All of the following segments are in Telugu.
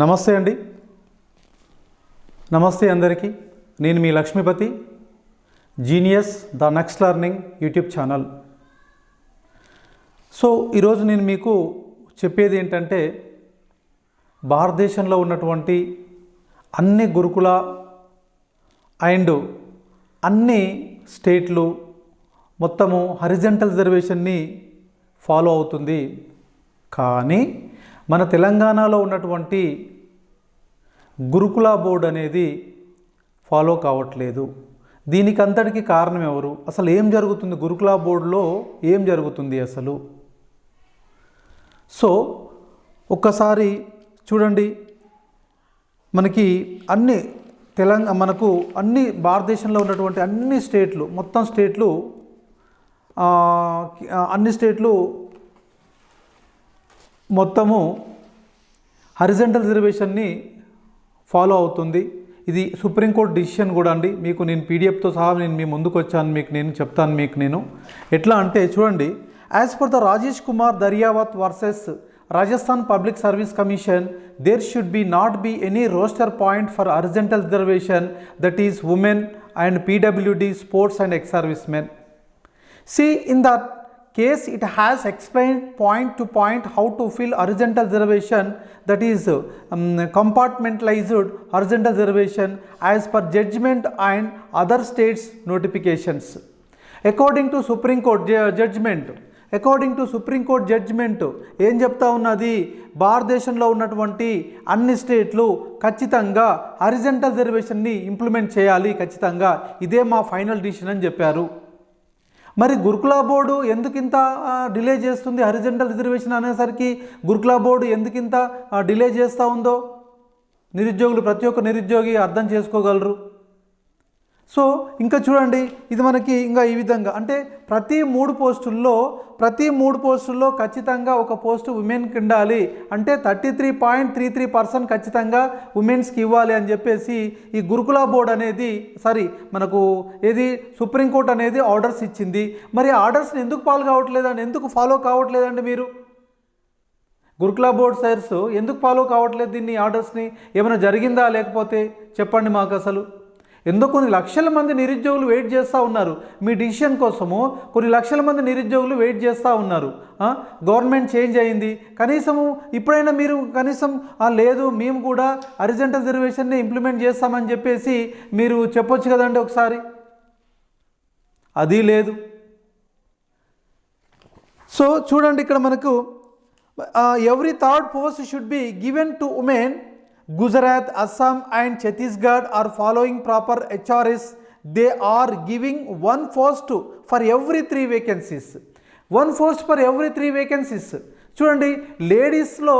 నమస్తే అండి నమస్తే అందరికీ నేను మీ Lakshmipathi genius the next learning YouTube channel so ఈరోజు నేను మీకు చెప్పేది ఏంటంటే భారతదేశంలో ఉన్నటువంటి అన్ని గురుకుల అండ్ అన్ని స్టేట్లు మొత్తము హరిజంటల్ రిజర్వేషన్ని ఫాలో అవుతుంది కానీ మన తెలంగాణలో ఉన్నటువంటి గురుకుల బోర్డు అనేది ఫాలో కావట్లేదు దీనికి అంతటికి కారణం ఎవరు అసలు ఏం జరుగుతుంది గురుకుల బోర్డులో ఏం జరుగుతుంది అసలు సో ఒక్కసారి చూడండి మనకి అన్ని తెలంగాణ మనకు అన్ని భారతదేశంలో ఉన్నటువంటి అన్ని స్టేట్లు మొత్తం స్టేట్లు అన్ని స్టేట్లు మొత్తము హరిజెంటల్ రిజర్వేషన్ని ఫాలో అవుతుంది ఇది సుప్రీంకోర్టు డిసిషన్ కూడా అండి మీకు నేను పీడిఎఫ్తో సహా నేను మీ ముందుకు వచ్చాను మీకు నేను చెప్తాను మీకు నేను ఎట్లా అంటే చూడండి as per the Rajesh Kumar Daryavath versus Rajasthan public service commission there should be not be any roster point for horizontal reservation that is women and PWD sports and ex servicemen see in that case it has explained point to point how to fill horizontal derivation that is um, compartmentalized horizontal derivation as per judgment and other states notifications. According to Supreme Court judgment, according to Supreme Court judgment ఏం చెప్తా ఉన్నది భారతదేశంలో ఉన్నటువంటి అన్ని స్టేట్లు ఖచ్చితంగా హరిజెంటల్ రిజర్వేషన్ని ఇంప్లిమెంట్ చేయాలి ఖచ్చితంగా ఇదే మా ఫైనల్ డిసిషన్ అని చెప్పారు మరి గురుకుల బోర్డు ఎందుకింత డిలే చేస్తుంది హరిజెంటల్ రిజర్వేషన్ అనేసరికి గురుకుల బోర్డు ఎందుకింత డిలే చేస్తూ ఉందో నిరుద్యోగులు ప్రతి ఒక్క నిరుద్యోగి అర్థం చేసుకోగలరు సో ఇంకా చూడండి ఇది మనకి ఇంకా ఈ విధంగా అంటే ప్రతి మూడు పోస్టుల్లో ప్రతి మూడు పోస్టుల్లో ఖచ్చితంగా ఒక పోస్ట్ ఉమెన్కి ఉండాలి అంటే thirty three point three three percent ఖచ్చితంగా ఉమెన్స్కి ఇవ్వాలి అని చెప్పేసి ఈ గురుకుల బోర్డ్ అనేది సారీ మనకు ఏది సుప్రీంకోర్టు అనేది ఆర్డర్స్ ఇచ్చింది మరి ఆర్డర్స్ని ఎందుకు పాలు కావట్లేదండి ఎందుకు ఫాలో కావట్లేదండి మీరు గురుకుల బోర్డ్ సైర్స్ ఎందుకు ఫాలో కావట్లేదు దీన్ని ఆర్డర్స్ని ఏమైనా జరిగిందా లేకపోతే చెప్పండి మాకు అసలు ఎందుకు కొన్ని లక్షల మంది నిరుద్యోగులు వెయిట్ చేస్తూ ఉన్నారు మీ డిసిషన్ కోసము కొన్ని లక్షల మంది నిరుద్యోగులు వెయిట్ చేస్తూ ఉన్నారు గవర్నమెంట్ చేంజ్ అయింది కనీసము ఇప్పుడైనా మీరు కనీసం లేదు మేము కూడా అరిజెంటల్ రిజర్వేషన్ని ఇంప్లిమెంట్ చేస్తామని చెప్పేసి మీరు చెప్పొచ్చు కదండి ఒకసారి అది లేదు సో చూడండి ఇక్కడ మనకు every third post should be given to women Gujarat Assam and Chhattisgarh are following proper HRS they are giving one post for every three vacancies one post for every three vacancies చూడండి లేడీస్లో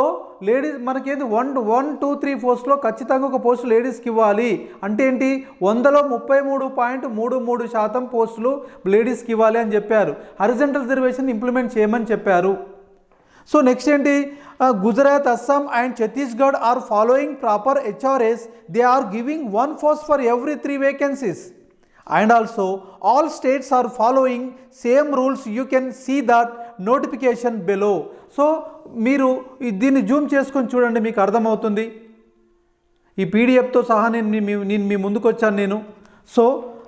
లేడీస్ మనకేది వన్ వన్ టూ త్రీ పోస్ట్లో ఖచ్చితంగా ఒక పోస్ట్ లేడీస్కి ఇవ్వాలి అంటే ఏంటి వందలో ముప్పై మూడు పాయింట్ మూడు మూడు శాతం పోస్టులు లేడీస్కి ఇవ్వాలి అని చెప్పారు హరిజెంటల్ రిజర్వేషన్ ఇంప్లిమెంట్ చేయమని చెప్పారు సో నెక్స్ట్ ఏంటి Gujarat Assam and Chhattisgarh are following proper HRs they are giving one force for every three vacancies and also all states are following same rules you can see that notification below so మీరు దీన్ని జూమ్ చేసుకొని చూడండి మీకు అర్థమవుతుంది ఈ పీడిఎఫ్తో సహా నేను నేను మీ ముందుకు వచ్చాను నేను సో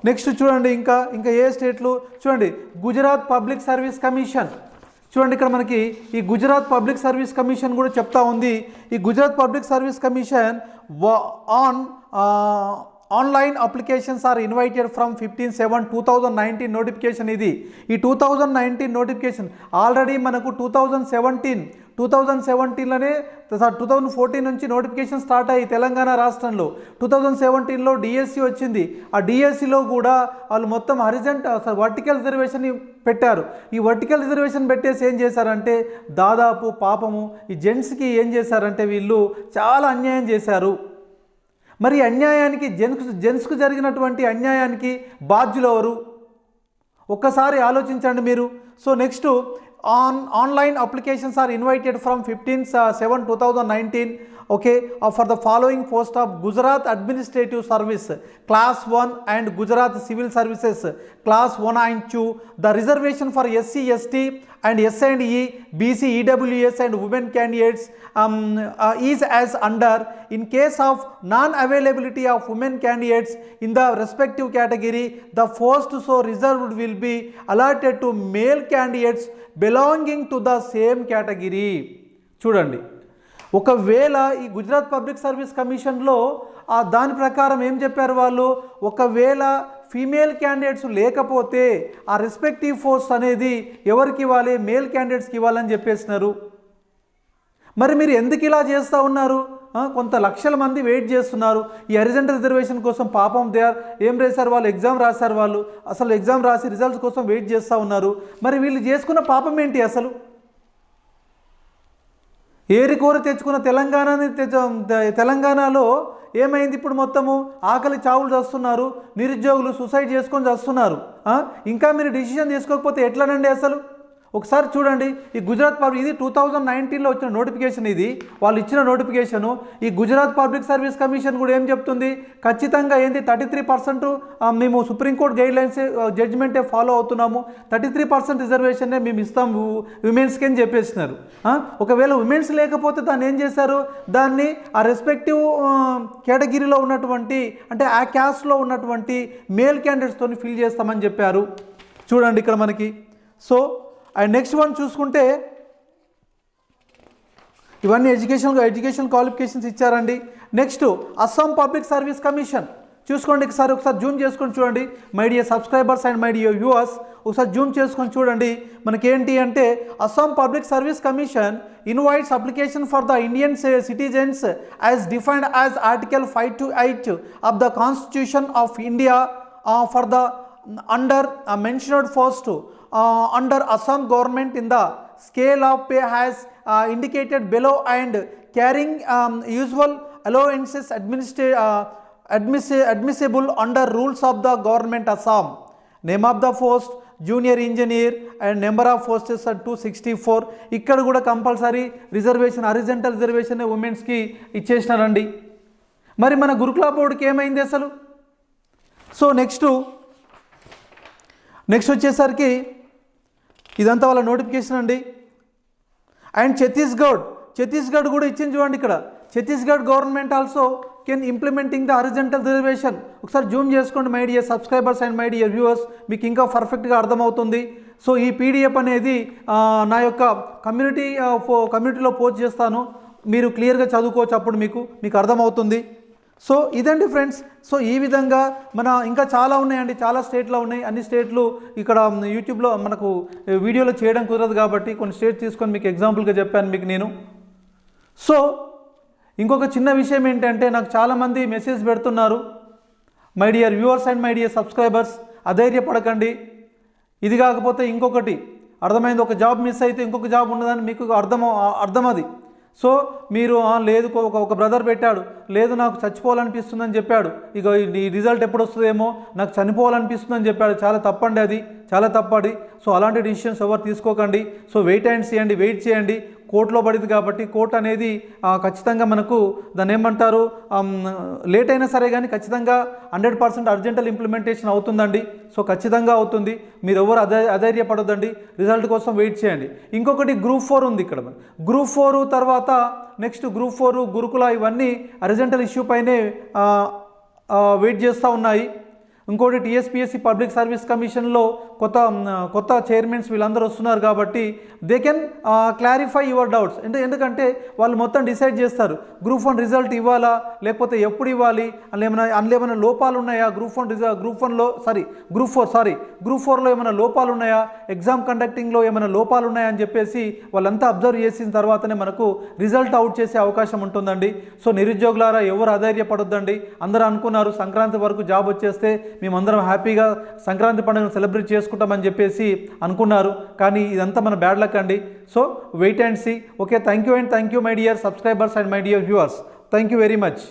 నెక్స్ట్ చూడండి ఇంకా ఇంకా ఏ స్టేట్లు చూడండి గుజరాత్ పబ్లిక్ సర్వీస్ కమిషన్ చూడండి ఇక్కడ మనకి ఈ గుజరాత్ పబ్లిక్ సర్వీస్ కమిషన్ కూడా చెప్తా ఉంది ఈ Gujarat public service commission on online applications are invited from fifteen seven two thousand nineteen notification ఇది ఈ two thousand nineteen notification already మనకు two thousand seventeen two thousand సెవెంటీన్లోనే sir two thousand fourteen నుంచి నోటిఫికేషన్ స్టార్ట్ అయ్యి తెలంగాణ రాష్ట్రంలో టూ థౌజండ్ సెవెంటీన్లో డిఎస్సి e వచ్చింది ఆ డిఎస్సిలో e కూడా వాళ్ళు మొత్తం హరిజెంట్ సార్ వర్టికల్ రిజర్వేషన్ పెట్టారు ఈ వర్టికల్ రిజర్వేషన్ పెట్టేసి ఏం చేశారంటే దాదాపు పాపము ఈ జెంట్స్కి ఏం చేశారంటే వీళ్ళు చాలా అన్యాయం చేశారు మరి అన్యాయానికి జెన్స్ జెన్స్కు జరిగినటువంటి అన్యాయానికి ఎవరు ఒక్కసారి ఆలోచించండి మీరు so next on online applications are invited from fifteen seven two thousand nineteen Okay, uh, for the following post of Gujarat Administrative Service Class 1 and Gujarat Civil Services Class 1 and 2, the reservation for SC, ST and S&E, BC, EWS and women candidates um, uh, is as under. In case of non-availability of women candidates in the respective category, the post so reserved will be allotted to male candidates belonging to the same category. Chudandi. ఒకవేళ ఈ గుజరాత్ పబ్లిక్ సర్వీస్ కమిషన్లో ఆ దాని ప్రకారం ఏం చెప్పారు వాళ్ళు ఒకవేళ ఫీమేల్ క్యాండిడేట్స్ లేకపోతే ఆ రెస్పెక్టివ్ ఫోర్స్ అనేది ఎవరికి ఇవ్వాలి మేల్ క్యాండిడేట్స్కి ఇవ్వాలని చెప్పేసినారు మరి మీరు ఎందుకు ఇలా చేస్తూ ఉన్నారు కొంత లక్షల మంది వెయిట్ చేస్తున్నారు ఈ అరిజెంట్ రిజర్వేషన్ కోసం పాపం దే ఏం రాశారు వాళ్ళు ఎగ్జామ్ రాశారు వాళ్ళు అసలు ఎగ్జామ్ రాసి రిజల్ట్స్ కోసం వెయిట్ చేస్తూ ఉన్నారు మరి వీళ్ళు చేసుకున్న పాపం ఏంటి అసలు కూర తెచ్చుకున్న తెలంగాణని తెలంగాణలో ఏమైంది ఇప్పుడు మొత్తము ఆకలి చావులు చేస్తున్నారు నిరుద్యోగులు సూసైడ్ చేసుకొని చేస్తున్నారు ఇంకా మీరు డిసిషన్ తీసుకోకపోతే ఎట్లానండి అసలు ఒకసారి చూడండి ఈ గుజరాత్ పబ్లిక్ ఇది టూ థౌజండ్ నైన్టీన్లో వచ్చిన నోటిఫికేషన్ ఇది వాళ్ళు ఇచ్చిన నోటిఫికేషను ఈ గుజరాత్ పబ్లిక్ సర్వీస్ కమిషన్ కూడా ఏం చెప్తుంది ఖచ్చితంగా ఏంది థర్టీ త్రీ పర్సెంట్ మేము సుప్రీంకోర్టు గైడ్ లైన్స్ జడ్జ్మెంటే ఫాలో అవుతున్నాము థర్టీ త్రీ పర్సెంట్ రిజర్వేషన్నే మేము ఇస్తాం విమెన్స్కి అని చెప్పేసినారు ఒకవేళ ఉమెన్స్ లేకపోతే దాన్ని ఏం చేశారు దాన్ని ఆ రెస్పెక్టివ్ కేటగిరీలో ఉన్నటువంటి అంటే ఆ క్యాస్ట్లో ఉన్నటువంటి మేల్ క్యాండిడేట్స్తో ఫిల్ చేస్తామని చెప్పారు చూడండి ఇక్కడ మనకి సో అండ్ నెక్స్ట్ వన్ చూసుకుంటే ఇవన్నీ ఎడ్యుకేషన్ ఎడ్యుకేషన్ క్వాలిఫికేషన్స్ ఇచ్చారండి next Assam public service commission చూసుకోండి ఒకసారి ఒకసారి జూమ్ చేసుకొని చూడండి my dear subscribers and my dear viewers ఒకసారి జూమ్ చేసుకొని చూడండి మనకి ఏంటి అంటే Assam public service commission invites application for the Indian citizens as defined as article five two eight of the constitution of India for the under uh, mentioned first uh, under Assam government in the scale of pay has uh, indicated below and carrying um, usual allowances administra uh, admissi admissible under rules of the government Assam. Name of the post junior engineer and number of posts are 264 ఇక్కడ కూడా కంపల్సరీ రిజర్వేషన్ హరిజెంటల్ రిజర్వేషన్ ఉమెన్స్కి ఇచ్చేసినారండి మరి మన గురుకుల బోర్డుకి ఏమైంది అసలు సో నెక్స్ట్ నెక్స్ట్ వచ్చేసరికి ఇదంతా వాళ్ళ నోటిఫికేషన్ అండి అండ్ ఛత్తీస్గఢ్ ఛత్తీస్గఢ్ కూడా ఇచ్చింది చూడండి ఇక్కడ Chhattisgarh government also can implementing the horizontal reservation ఒకసారి జూమ్ చేసుకోండి my dear subscribers and my dear viewers మీకు ఇంకా పర్ఫెక్ట్గా అర్థమవుతుంది సో ఈ పీడిఎఫ్ అనేది నా యొక్క కమ్యూనిటీ కమ్యూనిటీలో పోస్ట్ చేస్తాను మీరు క్లియర్గా చదువుకోవచ్చు అప్పుడు మీకు మీకు అర్థమవుతుంది సో ఇదండి ఫ్రెండ్స్ సో ఈ విధంగా మన ఇంకా చాలా ఉన్నాయండి చాలా స్టేట్లో ఉన్నాయి అన్ని స్టేట్లు ఇక్కడ యూట్యూబ్లో మనకు వీడియోలో చేయడం కుదరదు కాబట్టి కొన్ని స్టేట్ తీసుకొని మీకు ఎగ్జాంపుల్గా చెప్పాను మీకు నేను సో ఇంకొక చిన్న విషయం ఏంటంటే నాకు చాలామంది మెసేజ్ పెడుతున్నారు my dear viewers and my dear subscribers అధైర్యపడకండి ఇది కాకపోతే ఇంకొకటి అర్థమైంది ఒక జాబ్ మిస్ అయితే ఇంకొక జాబ్ ఉండదని మీకు అర్థం అర్థం అది సో మీరు లేదు ఒక బ్రదర్ పెట్టాడు లేదు నాకు చచ్చిపోవాలనిపిస్తుందని చెప్పాడు ఇక ఈ రిజల్ట్ ఎప్పుడు వస్తుందేమో నాకు చనిపోవాలనిపిస్తుందని చెప్పాడు చాలా తప్పండి అది చాలా తప్పండి సో అలాంటి డిసిషన్స్ ఎవరు తీసుకోకండి సో వెయిట్ అండ్ చేయండి వెయిట్ చేయండి కోర్టులో పడింది కాబట్టి కోర్టు అనేది ఖచ్చితంగా మనకు దాన్ని ఏమంటారు లేట్ అయినా సరే కానీ ఖచ్చితంగా హండ్రెడ్ పర్సెంట్ అర్జెంటల్ ఇంప్లిమెంటేషన్ అవుతుందండి సో ఖచ్చితంగా అవుతుంది మీరు ఎవరు అధై అధైర్యపడొద్దండి రిజల్ట్ కోసం వెయిట్ చేయండి ఇంకొకటి గ్రూప్ ఫోర్ ఉంది ఇక్కడ గ్రూప్ ఫోర్ తర్వాత నెక్స్ట్ గ్రూప్ ఫోర్ గురుకుల ఇవన్నీ అర్జెంటల్ ఇష్యూ పైనే వెయిట్ చేస్తూ ఉన్నాయి ఇంకోటి టీఎస్పిఎస్సి పబ్లిక్ సర్వీస్ కమిషన్లో కొత్త కొత్త చైర్మన్స్ వీళ్ళందరూ వస్తున్నారు కాబట్టి they can clarify your doubts అంటే ఎందుకంటే వాళ్ళు మొత్తం డిసైడ్ చేస్తారు గ్రూప్ వన్ రిజల్ట్ ఇవ్వాలా లేకపోతే ఎప్పుడు ఇవ్వాలి అందులో ఏమైనా అందులో ఏమైనా లోపాలు ఉన్నాయా గ్రూప్ వన్ రిజల్ట్ గ్రూప్ వన్లో sorry group four sorry group ఫోర్లో ఏమైనా లోపాలు ఉన్నాయా ఎగ్జామ్ కండక్టింగ్లో ఏమైనా లోపాలు ఉన్నాయా అని చెప్పేసి వాళ్ళంతా అబ్జర్వ్ చేసిన తర్వాతనే మనకు రిజల్ట్ అవుట్ చేసే అవకాశం ఉంటుందండి సో నిరుద్యోగులారా ఎవరు అధైర్యపడొద్దండి అందరూ అనుకున్నారు సంక్రాంతి వరకు జాబ్ వచ్చేస్తే మేమందరం హ్యాపీగా సంక్రాంతి పండుగను సెలబ్రేట్ చేస్తాం చేసుకుంటామని చెప్పేసి అనుకున్నారు కానీ ఇదంతా మన బ్యాడ్ లక్ అండి so wait and see okay thank you and thank you my dear subscribers and my dear viewers thank you very much